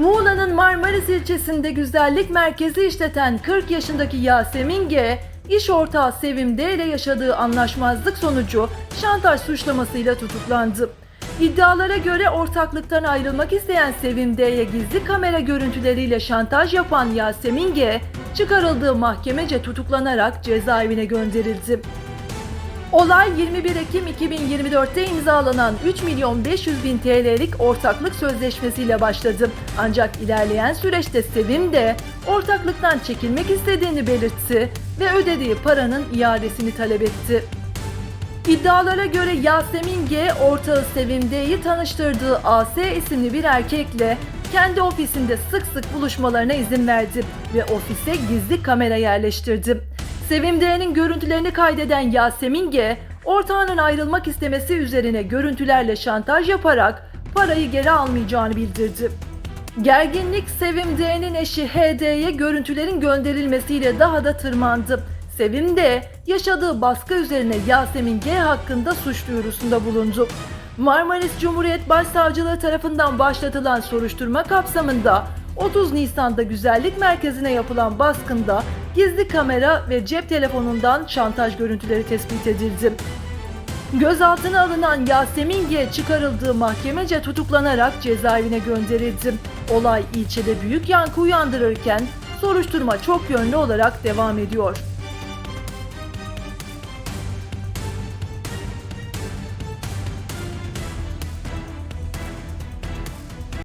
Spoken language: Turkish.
Muğla'nın Marmaris ilçesinde güzellik merkezi işleten 40 yaşındaki Yasemin G, iş ortağı Sevim D ile yaşadığı anlaşmazlık sonucu şantaj suçlamasıyla tutuklandı. İddialara göre ortaklıktan ayrılmak isteyen Sevim D'ye gizli kamera görüntüleriyle şantaj yapan Yasemin G, çıkarıldığı mahkemece tutuklanarak cezaevine gönderildi. Olay 21 Ekim 2024'te imzalanan 3 milyon 500 bin TL'lik ortaklık sözleşmesiyle başladı. Ancak ilerleyen süreçte Sevim de ortaklıktan çekilmek istediğini belirtti ve ödediği paranın iadesini talep etti. İddialara göre Yasemin G ortağı Sevim D'yi tanıştırdığı AS isimli bir erkekle kendi ofisinde sık sık buluşmalarına izin verdi ve ofise gizli kamera yerleştirdi. Sevim D'nin görüntülerini kaydeden Yasemin G, ortağının ayrılmak istemesi üzerine görüntülerle şantaj yaparak parayı geri almayacağını bildirdi. Gerginlik Sevim D'nin eşi HD'ye görüntülerin gönderilmesiyle daha da tırmandı. Sevim D yaşadığı baskı üzerine Yasemin G hakkında suç duyurusunda bulundu. Marmaris Cumhuriyet Başsavcılığı tarafından başlatılan soruşturma kapsamında 30 Nisan'da güzellik merkezine yapılan baskında gizli kamera ve cep telefonundan şantaj görüntüleri tespit edildi. Gözaltına alınan Yasemin G çıkarıldığı mahkemece tutuklanarak cezaevine gönderildi. Olay ilçede büyük yankı uyandırırken soruşturma çok yönlü olarak devam ediyor.